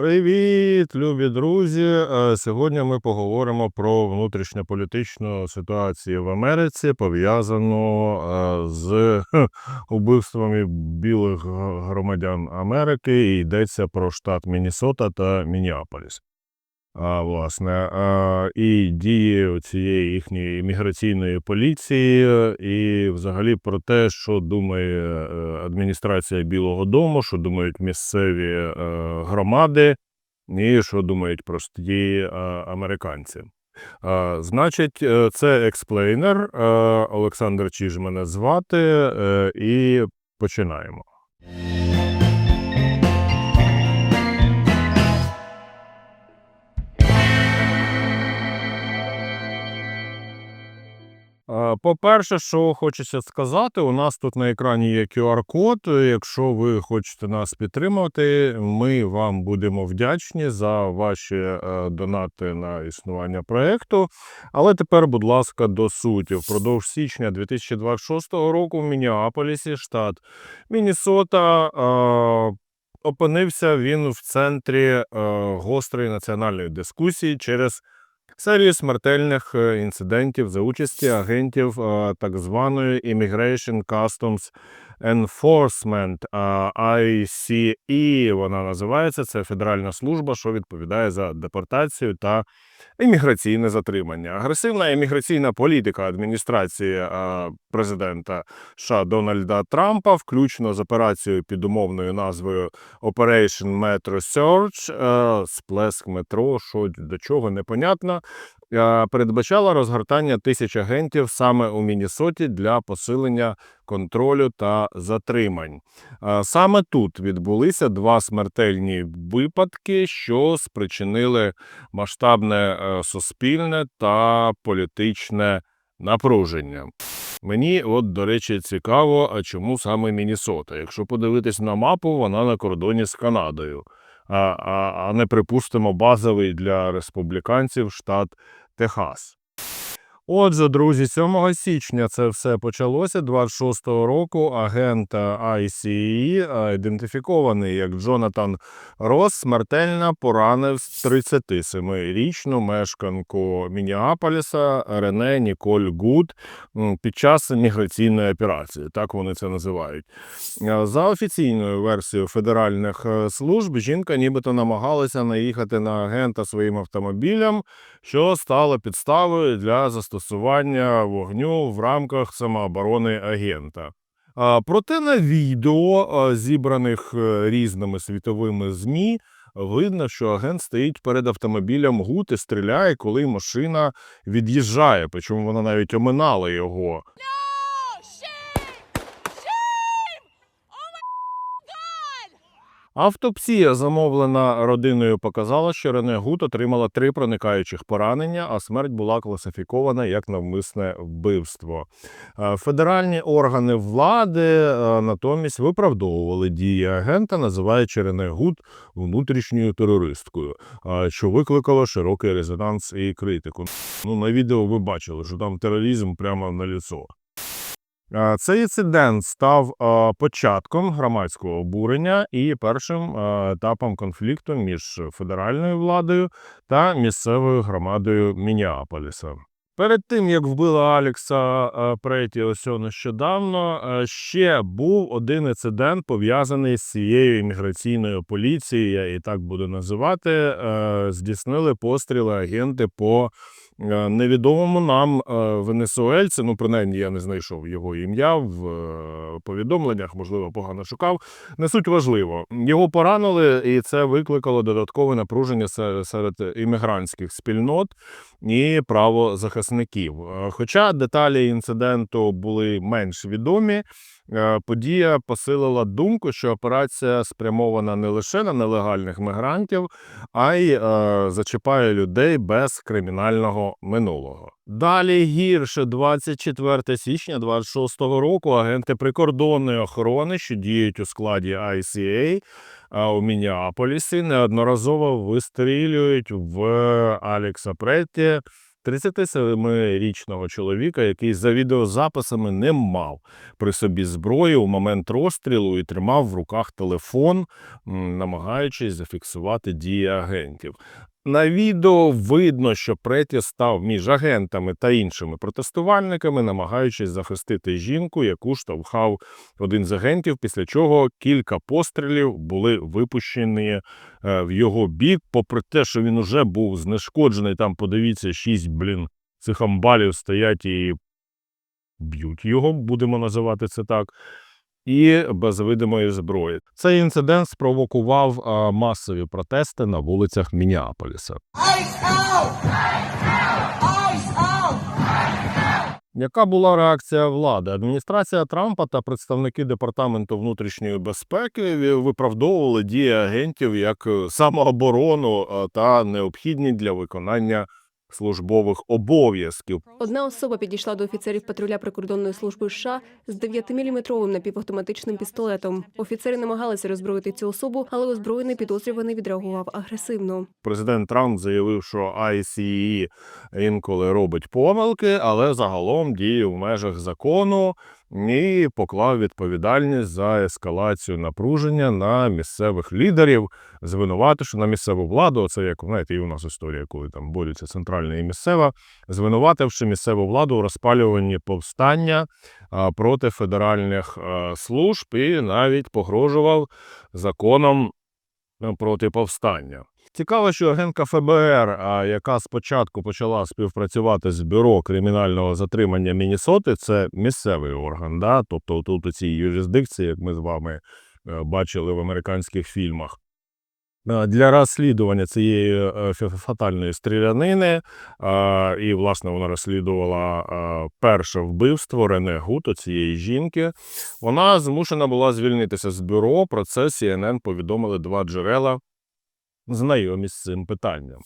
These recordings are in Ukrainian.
Привіт, любі друзі! Е, Сьогодні ми поговоримо про внутрішньополітичну ситуацію в Америці, пов'язану е, з убивствами білих громадян Америки. Йдеться про штат Міннесота та Мінneаполіс. А, власне, а, і дії цієї їхньої імміграційної поліції, е, і взагалі про те, що думає е, адміністрація Білого Дому, що думають місцеві е, громади, і що думають прості американці. А, Значить, це експлейнер. Олександр Чіж мене звати, і починаємо. По-перше, що хочеться сказати, у нас тут на екрані є QR-код. Якщо ви хочете нас підтримати, ми вам будемо вдячні за ваші е, донати на існування проекту. Але тепер, будь ласка, до суті. Впродовж січня 2026 року в Мінneаполісі, штат Міннесота, е, опинився він в центрі е, гострої національної дискусії через серію смертельних е, інцидентів за участі агентів е, так званої Immigration Customs Enforcement е, ICE, вона називається. Це федеральна служба, що відповідає за депортацію та імміграційне затримання. Агресивна імміграційна політика адміністрації е, президента США Дональда Трампа, включно з операцією під умовною назвою Operation Metro Search, е, сплеск метро, що до чого непонятно, е, передбачала розгортання тисяч агентів саме у Міннесоті для посилення контролю та затримань. Саме тут відбулися два смертельні випадки, що спричинили масштабне суспільне та політичне напруження. Мені, от, до речі, цікаво, чому саме Мінісота. Якщо подивитись на мапу, вона на кордоні з Канадою, а, а, а не припустимо базовий для республіканців штат Техас. Отже, друзі, 7 січня це все почалося. 26-го року агент ICE, ідентифікований як Джонатан Рос, смертельно поранив 37-річну мешканку Мініаполіса Рене Ніколь Гуд під час міграційної операції. Так вони це називають. Е, За офіційною версією федеральних е, служб, жінка нібито намагалася наїхати на агента своїм автомобілем, що стало підставою для застосування вогню в рамках самооборони агента. Проте на відео, зібраних е, різними світовими ЗМІ, видно, що агент стоїть перед автомобілем гут і стріляє, коли машина від'їжджає. Причому вона навіть оминала його. Автопсія, замовлена родиною, показала, що Рене Гуд отримала три проникаючих поранення, а смерть була класифікована як навмисне вбивство. Е, Федеральні органи влади е, натомість виправдовували дії агента, називаючи Рене Гуд внутрішньою терористкою, е, що викликало широкий резонанс і критику. Ну, на відео ви бачили, що там тероризм прямо на ліцо. Е, Цей інцидент став е, початком громадського обурення і першим е, етапом конфлікту між федеральною владою та місцевою громадою Мініаполіса. Перед тим як вбили Алекса Преті ось нещодавно, ще був один інцидент пов'язаний з цією імміграційною поліцією, я і так буду називати. Здійснили постріли агенти по невідомому нам е, венесуельцю. Ну, принаймні, я не знайшов його ім'я в е, повідомленнях, можливо, погано шукав. Не суть важливо. Його поранили, і це викликало додаткове напруження серед іммігрантських спільнот і правозахисників. Е, Хоча деталі інциденту були менш відомі, е, подія посилила думку, що операція спрямована не лише на нелегальних мігрантів, а й е, зачіпає людей без кримінального минулого. Далі гірше 24 січня 26 року агенти прикордонної охорони, що діють у складі ICA, у Мініаполісі неодноразово вистрілюють в Алекса Претті 37-річного чоловіка, який за відеозаписами не мав при собі зброї у момент розстрілу і тримав в руках телефон, намагаючись зафіксувати дії агентів. На відео видно, що Преті став між агентами та іншими протестувальниками, намагаючись захистити жінку, яку штовхав один з агентів, після чого кілька пострілів були випущені е, в його бік, попри те, що він уже був знешкоджений. Там подивіться, шість блін цих амбалів стоять і б'ють його, будемо називати це так. І без видимої зброї. Цей інцидент спровокував масові протести на вулицях Мініаполіса. Яка була реакція влади? Адміністрація Трампа та представники департаменту внутрішньої безпеки виправдовували дії агентів як е, самооборону та необхідні для виконання службових обов'язків. Одна особа підійшла до офіцерів патруля прикордонної служби США з 9-міліметровим напівавтоматичним пістолетом. Офіцери намагалися роззброїти цю особу, але озброєний підозрюваний відреагував агресивно. Президент Трамп заявив, що ICE інколи робить помилки, але загалом діє в межах закону і поклав відповідальність за ескалацію напруження на місцевих лідерів, звинувативши на місцеву владу. Це як знаєте, і у нас історія, коли там борються центральна і місцева, звинувативши місцеву владу у розпалюванні повстання проти федеральних а, служб і навіть погрожував законом е, проти повстання. Цікаво, що агентка ФБР, яка спочатку почала співпрацювати з бюро кримінального затримання Мінісоти, це місцевий орган, да? тобто тут у цій юрисдикції, як ми з вами е, бачили в американських фільмах. Е, Для розслідування цієї е, фатальної стрілянини, і, власне, вона розслідувала перше вбивство Рене Гуто цієї жінки. Вона змушена була звільнитися з бюро. Про це CNN повідомили два джерела, знайомі з цим питанням.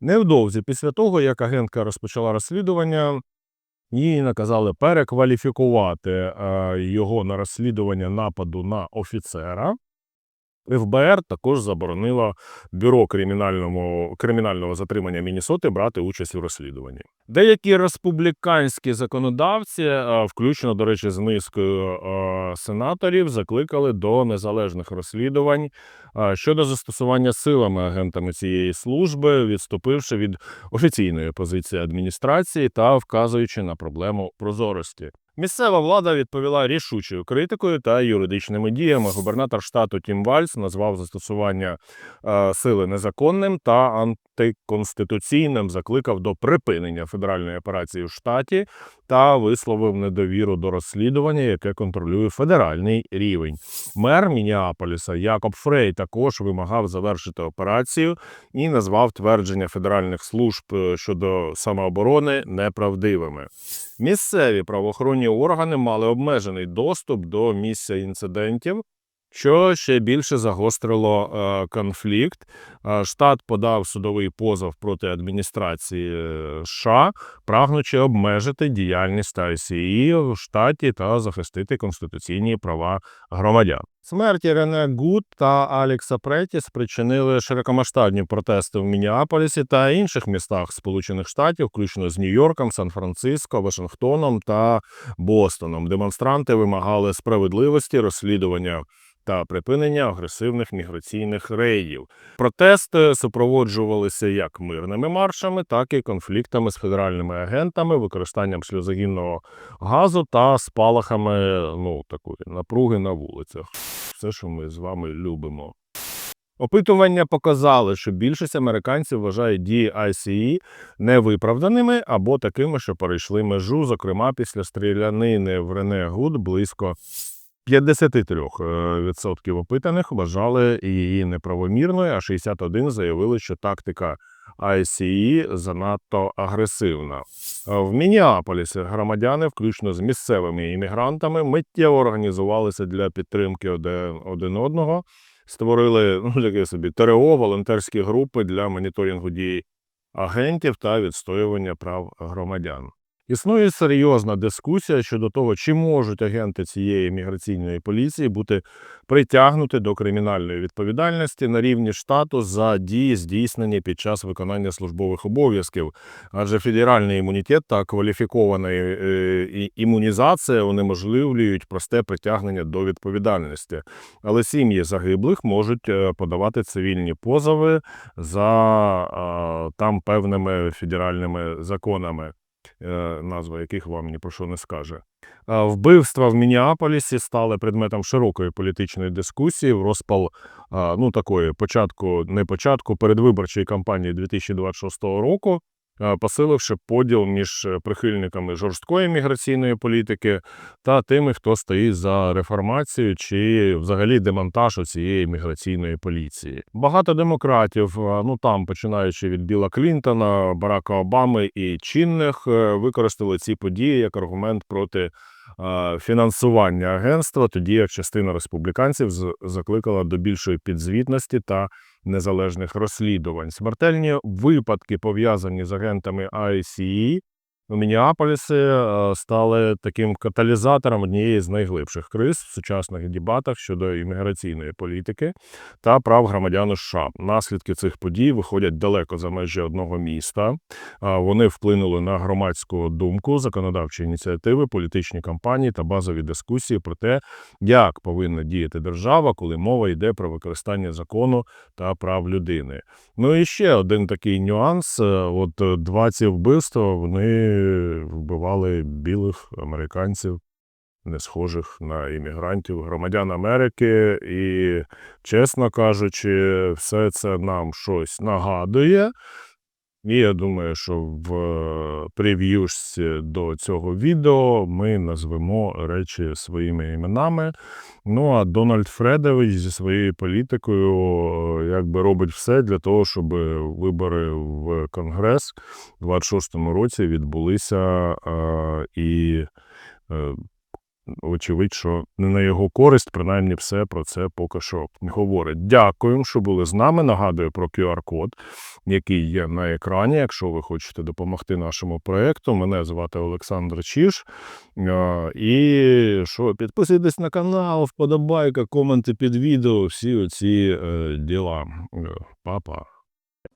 Невдовзі після того, як агентка розпочала розслідування, їй наказали перекваліфікувати е, його на розслідування нападу на офіцера. ФБР також заборонило бюро кримінального, затримання Мінісоти брати участь у розслідуванні. Деякі республіканські законодавці, е, включно, до речі, з низкою е, сенаторів, закликали до незалежних розслідувань щодо застосування силами агентами цієї служби, відступивши від офіційної позиції адміністрації та вказуючи на проблему прозорості. Місцева влада відповіла рішучою критикою та юридичними діями. Губернатор штату Тім Вальс назвав застосування е, сили незаконним та антиконституційним, закликав до припинення федеральної операції в штаті та висловив недовіру до розслідування, яке контролює федеральний рівень. Мер Мініаполіса Якоб Фрей також вимагав завершити операцію і назвав твердження федеральних служб е, щодо самооборони неправдивими. Місцеві правоохоронні органи мали обмежений доступ до місця інцидентів, що ще більше загострило е, конфлікт. Е, Штат подав судовий позов проти адміністрації е, США, прагнучи обмежити діяльність ICE в штаті та захистити конституційні права громадян. Смерті Рене Гуд та Алекса Преті спричинили широкомасштабні протести в Мініаполісі та інших містах Сполучених Штатів, включно з Нью-Йорком, Сан-Франциско, Вашингтоном та Бостоном. Демонстранти вимагали справедливості, розслідування та припинення агресивних міграційних рейдів. Протести супроводжувалися як мирними маршами, так і конфліктами з федеральними агентами, використанням сльозогінного газу та спалахами ну такої напруги на вулицях. Все, що ми з вами любимо. Опитування показали, що більшість американців вважають дії ICE невиправданими або такими, що перейшли межу, зокрема після стрілянини в Рене Гуд близько 53% опитаних вважали її неправомірною, а 61 заявили, що тактика ICE занадто агресивна. В Мініаполісі громадяни, включно з місцевими іммігрантами, миттєво організувалися для підтримки один, один одного, створили ну, таке собі ТРО, волонтерські групи для моніторингу дій агентів та відстоювання прав громадян. Існує серйозна дискусія щодо того, чи можуть агенти цієї міграційної поліції бути притягнуті до кримінальної відповідальності на рівні штату за дії, здійснені під час виконання службових обов'язків. Адже федеральний імунітет та кваліфікована е, імунізація унеможливлюють просте притягнення до відповідальності. Але сім'ї загиблих можуть е, подавати цивільні позови за там певними федеральними законами, назва яких вам ні про що не скаже. Вбивства в Мініаполісі стали предметом широкої політичної дискусії в розпал ну, такої початку, не початку, передвиборчої кампанії 2026 року, посиливши поділ між е, прихильниками жорсткої міграційної політики та тими, хто стоїть за реформацію чи взагалі демонтаж цієї міграційної поліції. Багато демократів, ну там починаючи від Біла Клінтона, Барака Обами і чинних, е, використали ці події як аргумент проти е, фінансування агентства, тоді як частина республіканців закликала до більшої підзвітності та незалежних розслідувань. Смертельні випадки, пов'язані з агентами ICE, у Мініаполісі е, стали таким каталізатором однієї з найглибших криз в сучасних дебатах щодо імміграційної політики та прав громадян США. Наслідки цих подій виходять далеко за межі одного міста. Вони вплинули на громадську думку, законодавчі ініціативи, політичні кампанії та базові дискусії про те, як повинна діяти держава, коли мова йде про використання закону та прав людини. Ну і ще один такий нюанс: е, от е, два ці вбивства вони вбивали білих американців. Не схожих на іммігрантів, громадян Америки, і, чесно кажучи, все це нам щось нагадує. І я думаю, що в е, прев'юшці до цього відео ми назвемо речі своїми іменами. Ну а Дональд Фредович зі своєю політикою е, якби робить все для того, щоб вибори в Конгрес у 26-му році відбулися е, і. Очевидь, що не на його користь, принаймні, все про це поки що говорить. Дякую, що були з нами. Нагадую про QR-код, який є на екрані. Якщо ви хочете допомогти нашому проекту, мене звати Олександр Чіш. І що, підписуйтесь на канал, вподобайка, коменти під відео, всі оці е, діла. Е, Па-па.